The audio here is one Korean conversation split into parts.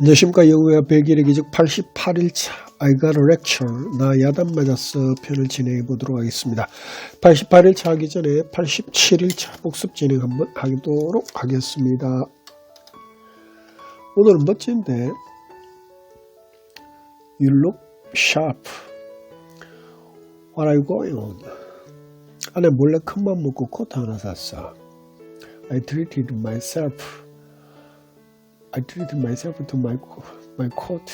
안녕하십니까 영우야 100일의 기적 88일차 I got a lecture 나 야단 맞았어 편을 진행해 보도록 하겠습니다. 88일차 하기 전에 87일차 복습 진행 한번 하도록 하겠습니다. 오늘은 멋진데 You look sharp What are you going on? 안에 몰래 큰맘 먹고 코트 하나 샀어. I treated myself I treated myself to my, my coat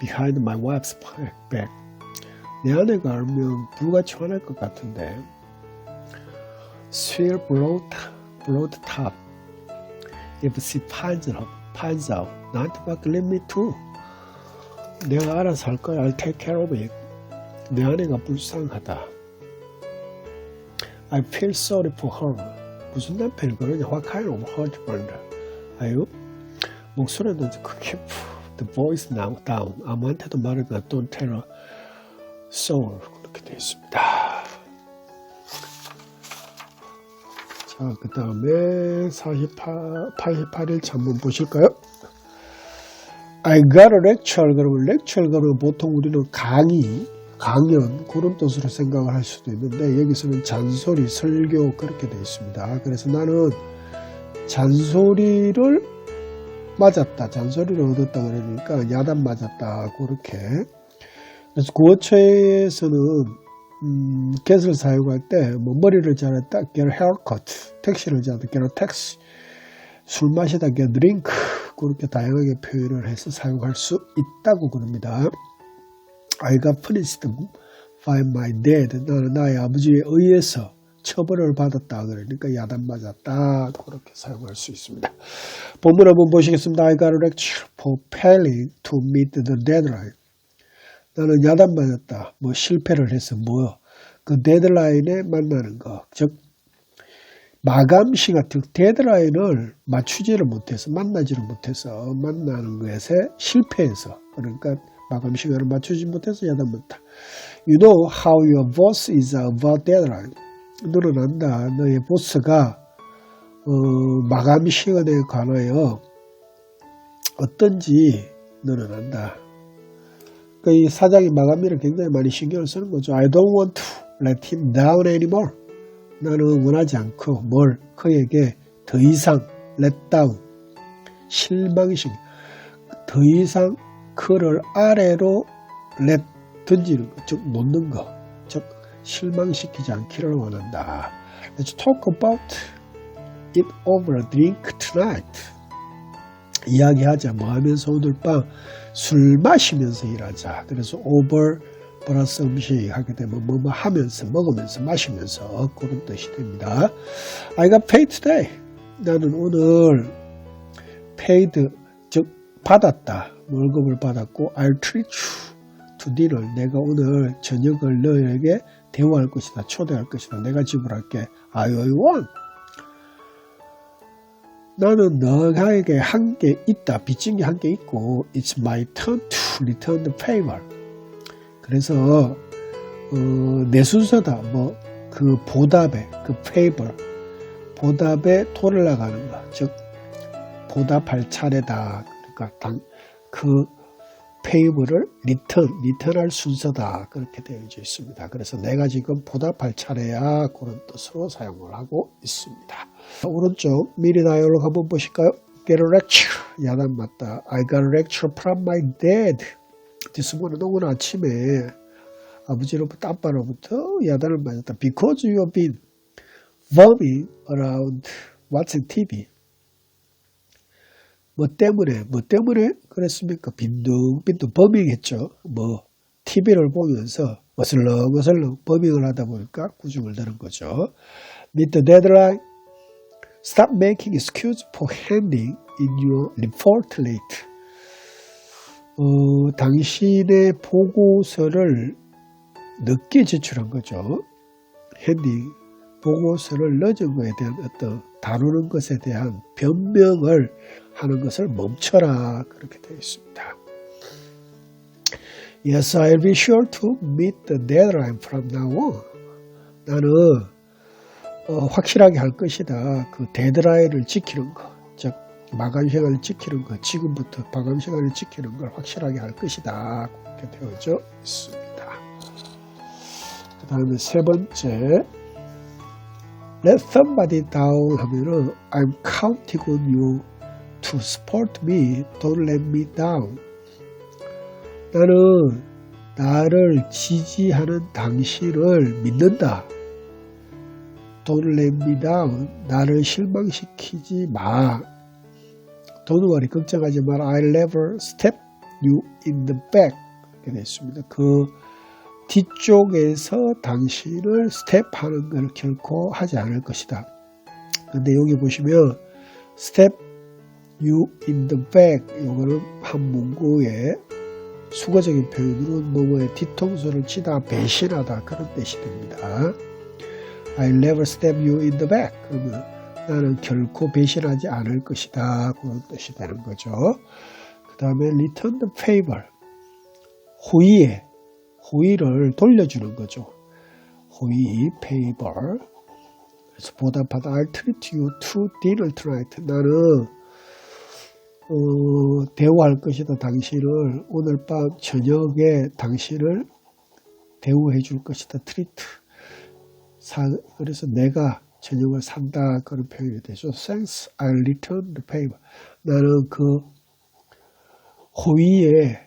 behind my wife's back. 내 아내가 알면 불같이 화날 것 같은데. Swear bloat, bloat top. If she finds out, finds out, 나한테 밖에 let me too. 내가 알아서 할 거야. I'll take care of it. 내 아내가 불쌍하다. I feel sorry for her. 무슨 남편을 그러냐? What kind of husband? 아유, 목소리도 크게 The voice now down. 아무한테도 말을 tell a soul. 그렇게 되어 있습니다. 자 그 다음에 48, 88일 한번 보실까요? I got a lecture. 그러면 lecture 그러면 보통 우리는 강의 강연 그런 뜻으로 생각을 할 수도 있는데 여기서는 잔소리 설교 그렇게 되어 있습니다. 그래서 나는 잔소리를 맞았다. 잔소리를 얻었다 그러니까 야단 맞았다. 그렇게. 그래서 구어체에서는 음, get을 사용할 때 뭐 머리를 자랐다. get haircut. 택시를 자랐다. get taxi. 술 마시다. get drink. 그렇게 다양하게 표현을 해서 사용할 수 있다고 그럽니다. I got punished by my dad. 나는 나의 아버지에 의해서 처벌을 받았다. 그러니까 야단 맞았다. 그렇게 사용할 수 있습니다. 본문 한번 보시겠습니다. I got a lecture for failing to meet the deadline. 나는 야단 맞았다. 뭐 실패를 해서 뭐요? 그 데드라인에 만나는 거. 즉 마감 시간, 즉 데드라인을 맞추지를 못해서 만나지를 못해서 만나는 것에 실패해서 그러니까 마감 시간을 맞추지 못해서 야단 맞다. You know how your boss is about deadline. 안다. 너의 보스가 어, 마감 시간에 관하여 어떤지 너는 안다. 그러니까 이 사장이 마감일을 굉장히 많이 신경을 쓰는 거죠. I don't want to let him down anymore. 나는 원하지 않고 뭘 그에게 더 이상 let down 실망시키 더 이상 그를 아래로 let 던지는 것, 즉 놓는 것, 즉 실망시키지 않기를 원한다. Let's talk about it over a drink tonight. 이야기하자 뭐 하면서 오늘 밤 술 마시면서 일하자. 그래서 over 플러스 음식 하게 되면 뭐뭐 하면서 먹으면서 마시면서 그런 뜻이 됩니다. I got paid today. 나는 오늘 paid 즉 받았다. 월급을 받았고 I'll treat you to dinner. 내가 오늘 저녁을 너에게 대우할 것이다. 초대할 것이다. 내가 지불할게. I want. 나는 너에게 한 게 있다. 빚진 게 한 게 있고 It's my turn to return the favor. 그래서 어, 내 순서다. 뭐 그 보답에 그 favor 보답에 토를 나가는 거. 즉 보답할 차례다. 그러니까 당, 그 페이블을 리턴, 리턴할 순서다. 그렇게 되어져 있습니다. 그래서 내가 지금 보답할 차례야. 그런 뜻으로 사용을 하고 있습니다. 오른쪽 미리 다이얼로 한번 보실까요? Get a lecture. 야단 맞다. I got a lecture from my dad. morning 오늘 아침에 아버지로부터 아빠로부터 야단을 맞았다. Because you have been roaming around watching TV. 뭐 때문에, 뭐 때문에 그랬습니까? 빈둥빈둥 범밍했죠. 뭐, TV를 보면서 어슬렁어슬렁 범밍을 하다 보니까 구중을 드는 거죠. Meet the deadline. Stop making excuse for handing in your report late. 어, 당신의 보고서를 늦게 제출한 거죠. 핸딩, 보고서를 늦은 것에 대한 어떤 다루는 것에 대한 변명을 하는 것을 멈춰라 그렇게 되어 있습니다. Yes, I'll be sure to meet the deadline from now on. 나는 어, 확실하게 할 것이다. 그 데드라인을 지키는 것, 즉 마감 시간을 지키는 것, 지금부터 마감 시간을 지키는 걸 확실하게 할 것이다. 그렇게 되어져 있습니다. 그 다음에 세 번째, let somebody down 하면은 I'm counting on you to support me, don't let me down. 나는 나를 지지하는 당신을 믿는다. Don't let me down. 나를 실망시키지 마. Don't worry. 걱정하지 마라. I'll never step you in the back. 이렇게 됐습니다. 그 뒤쪽에서 당신을 스텝하는 걸 결코 하지 않을 것이다. 근데 여기 보시면 step you in the back 이거는 한 문구의 수거적인 표현으로 뭐뭐의 뒤통수를 치다 배신하다 그런 뜻이 됩니다. I never stab you in the back. 그러면 나는 결코 배신하지 않을 것이다. 그런 뜻이 되는 거죠. 그 다음에 return the favor. 호의에, 호의를 돌려주는 거죠. 호의, favor. 그래서 보답하다. I'll treat you to dinner tonight. 나는 어, 대우할 것이다. 당신을 오늘 밤 저녁에 당신을 대우해 줄 것이다. 트리트. 사, 그래서 내가 저녁을 산다 그런 표현이 되죠. Thanks, I'll return the favor. 나는 그 호의에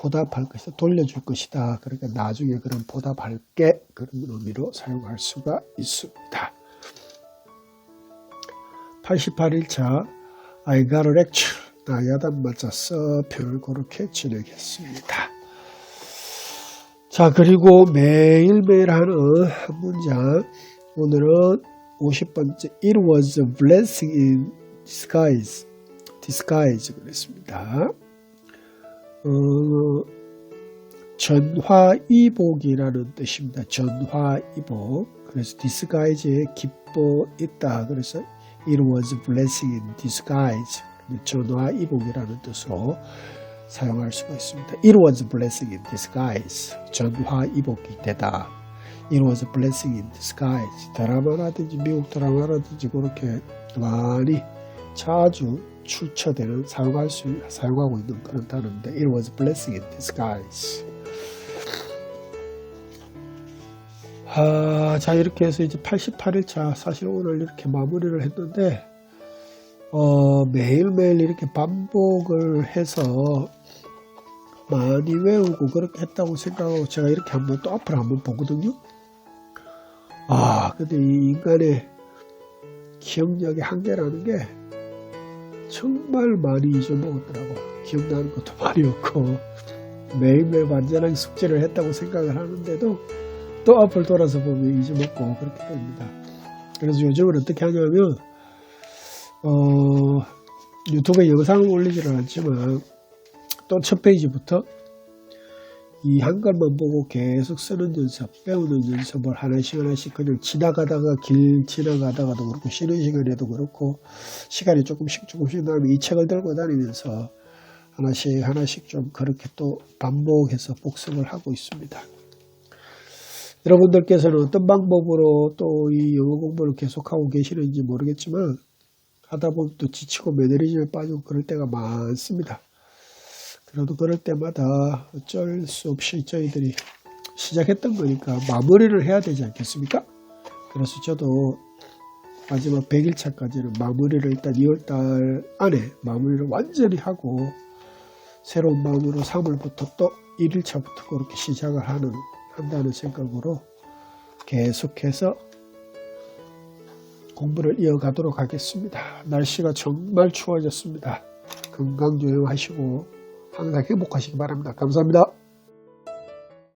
보답할 것이다. 돌려줄 것이다. 그러니까 나중에 그런 보답할게 그런 의미로 사용할 수가 있습니다. 88일차 I got a lecture. 나 야단 맞았어. 표현을 그렇게 진행했습니다. 자, 그리고 매일매일 하는 한 문장. 오늘은 50번째. It was a blessing in disguise. disguise 그랬습니다. 어, 전화이복이라는 뜻입니다. 전화이복. 그래서 disguise에 기뻐 있다. 그래서 it was blessing in disguise. 전화이복이라는 뜻으로 사용할 수가 있습니다. It was blessing in disguise. 전화이복이 되다. It was blessing in disguise. 드라마라든지 미국 드라마라든지 그렇게 많이 자주 출처되는 사용할 수 사용하고 있는 그런 단어인데 It was blessing in disguise. 아, 자 이렇게 해서 이제 88일차 사실 오늘 이렇게 마무리를 했는데 어, 매일매일 이렇게 반복을 해서 많이 외우고 그렇게 했다고 생각하고 제가 이렇게 한번 또 앞으로 한번 보거든요. 아, 근데 이 인간의 기억력의 한계라는 게 정말 많이 잊어먹었더라고. 기억나는 것도 많이 없고 매일매일 완전한 숙제를 했다고 생각을 하는데도 또 앞을 돌아서 보면 잊어먹고 그렇게 됩니다. 그래서 요즘은 어떻게 하냐면 어, 유튜브에 영상을 올리지는 않지만 또 첫 페이지부터 이 한글만 보고 계속 쓰는 연습, 배우는 연습을 하나씩 하나씩 그냥 지나가다가 길 지나가다가도 그렇고 쉬는 시간에도 그렇고 시간이 조금씩 조금씩 나면 이 책을 들고 다니면서 하나씩 하나씩 좀 그렇게 또 반복해서 복습을 하고 있습니다. 여러분들께서는 어떤 방법으로 또 이 영어 공부를 계속하고 계시는지 모르겠지만 하다 보면 또 지치고 매너리즘에 빠지고 그럴 때가 많습니다. 그래도 그럴 때마다 어쩔 수 없이 저희들이 시작했던 거니까 마무리를 해야 되지 않겠습니까? 그래서 저도 마지막 100일차까지는 마무리를 일단 2월달 안에 마무리를 완전히 하고 새로운 마음으로 3월부터 또 1일차부터 그렇게 시작을 하는 한다는 생각으로 계속해서 공부를 이어가도록 하겠습니다. 날씨가 정말 추워졌습니다. 건강 조심하시고 항상 행복하시기 바랍니다. 감사합니다.